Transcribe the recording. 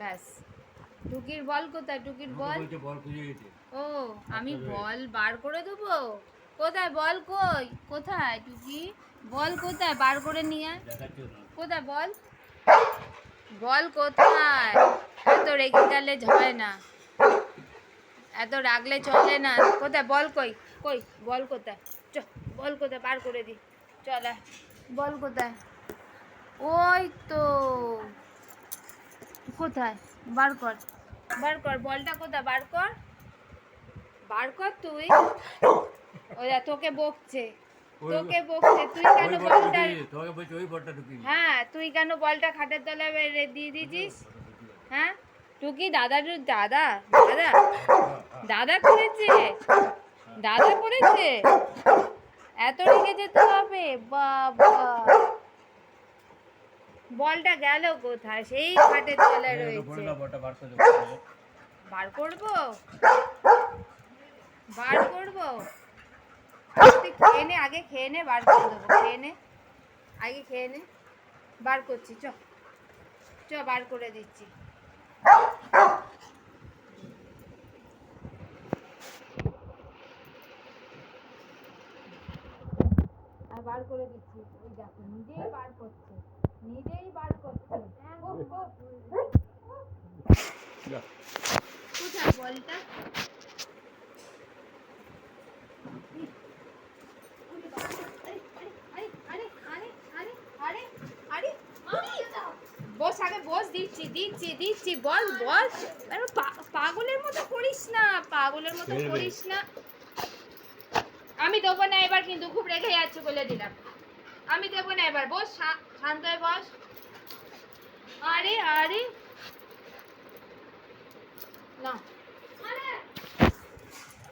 ব্যাস। টুকির বল কোথায়? টুকির বল? ও আমি বল বার করে দেবো? কোথায়? বল কই? কোথায় টুকি? বল কোথায়? বার করে নিয়ে। কোথায় বল? বল কোথায়? এত রেগে গেলে হয় না। এত রাগলে চলে না। কোথায়? বল কই? কই? বল কোথায়? চ বল কোথায়? বার করে দি। চল বল কোথায়? ওই তো। কোথায়? বার কর বার কর বলটা কোথায়? বার কর বার কর তুই? ওই দেখ, তোকে বকছে। তোকে বকছে। তুই কেন বলটা তোমাকে বলছে ওই বলটা দিই। হ্যাঁ তুই কেন বলটা খাটের তলায় দিয়ে দিয়েছিস? হ্যাঁ? টুকি দাদা দাদা দাদা। দাদা করেছে? দাদা করেছে? এত রেগে যেতে হবে? বাবা। বলটা গেল কোথায়? সেই খাটের তলায় রয়েছে। বার করব? বার করব? তুই খেয়ে নে আগে খেয়ে নে বার করে দেবো। খেয়ে নে আগে খেয়ে নে। বার করছি চ। চ বার করে দিচ্ছি। আর বার করে দিচ্ছি। ওই দেখো নিজেই বার করছে। নিজেই বার করছে। ও, ও, যা। কোথায় বলটা? বস আগে বস দিচ্ছি দিচ্ছি দিচ্ছি বল বল পাগলের মতো করিস না পাগলের মতো করিস না। আমি দেবো না এবার কিন্তু খুব রেগে যাচ্ছে বলে দিলাম। আমি দেব না এবার বস শান্ত হয়ে বস। আরে আরে। না।